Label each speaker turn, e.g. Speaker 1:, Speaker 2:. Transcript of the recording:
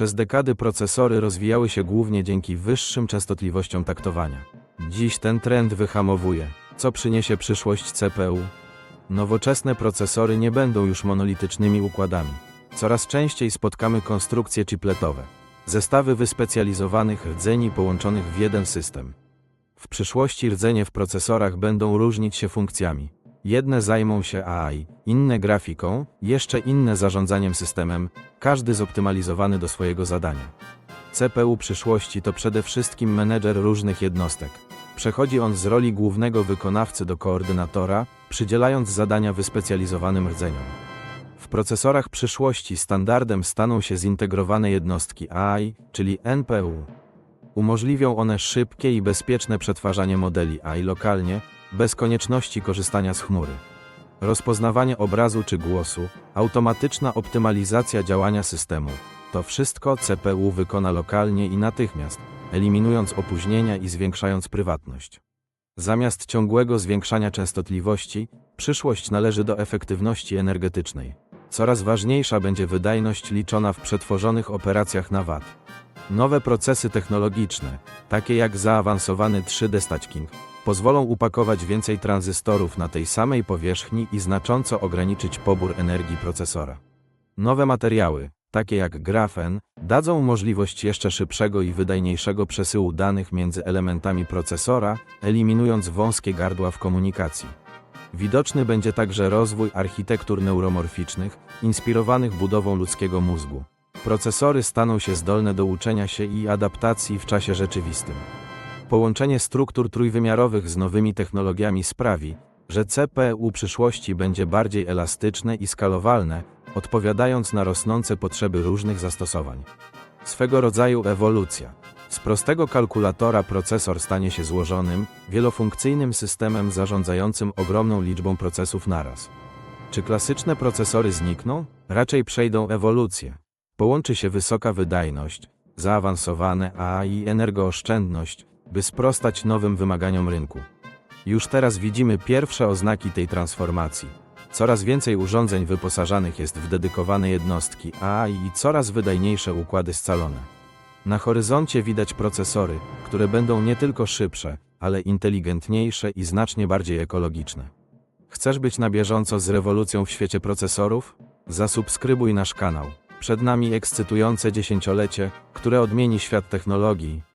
Speaker 1: Przez dekady procesory rozwijały się głównie dzięki wyższym częstotliwościom taktowania. Dziś ten trend wyhamowuje, co przyniesie przyszłość CPU. Nowoczesne procesory nie będą już monolitycznymi układami. Coraz częściej spotkamy konstrukcje chipletowe, zestawy wyspecjalizowanych rdzeni połączonych w jeden system. W przyszłości rdzenie w procesorach będą różnić się funkcjami. Jedne zajmą się AI, inne grafiką, jeszcze inne zarządzaniem systemem, każdy zoptymalizowany do swojego zadania. CPU przyszłości to przede wszystkim menedżer różnych jednostek. Przechodzi on z roli głównego wykonawcy do koordynatora, przydzielając zadania wyspecjalizowanym rdzeniom. W procesorach przyszłości standardem staną się zintegrowane jednostki AI, czyli NPU. Umożliwią one szybkie i bezpieczne przetwarzanie modeli AI lokalnie, bez konieczności korzystania z chmury. Rozpoznawanie obrazu czy głosu, automatyczna optymalizacja działania systemu. To wszystko CPU wykona lokalnie i natychmiast, eliminując opóźnienia i zwiększając prywatność. Zamiast ciągłego zwiększania częstotliwości, przyszłość należy do efektywności energetycznej. Coraz ważniejsza będzie wydajność liczona w przetworzonych operacjach na VAT. Nowe procesy technologiczne, takie jak zaawansowany 3D stacking, pozwolą upakować więcej tranzystorów na tej samej powierzchni i znacząco ograniczyć pobór energii procesora. Nowe materiały, takie jak grafen, dadzą możliwość jeszcze szybszego i wydajniejszego przesyłu danych między elementami procesora, eliminując wąskie gardła w komunikacji. Widoczny będzie także rozwój architektur neuromorficznych, inspirowanych budową ludzkiego mózgu. Procesory staną się zdolne do uczenia się i adaptacji w czasie rzeczywistym. Połączenie struktur trójwymiarowych z nowymi technologiami sprawi, że CPU przyszłości będzie bardziej elastyczne i skalowalne, odpowiadając na rosnące potrzeby różnych zastosowań. Swego rodzaju ewolucja. Z prostego kalkulatora procesor stanie się złożonym, wielofunkcyjnym systemem zarządzającym ogromną liczbą procesów naraz. Czy klasyczne procesory znikną? Raczej przejdą ewolucję. Połączy się wysoka wydajność, zaawansowane AI i energooszczędność, by sprostać nowym wymaganiom rynku. Już teraz widzimy pierwsze oznaki tej transformacji. Coraz więcej urządzeń wyposażanych jest w dedykowane jednostki AI i coraz wydajniejsze układy scalone. Na horyzoncie widać procesory, które będą nie tylko szybsze, ale inteligentniejsze i znacznie bardziej ekologiczne. Chcesz być na bieżąco z rewolucją w świecie procesorów? Zasubskrybuj nasz kanał. Przed nami ekscytujące dziesięciolecie, które odmieni świat technologii.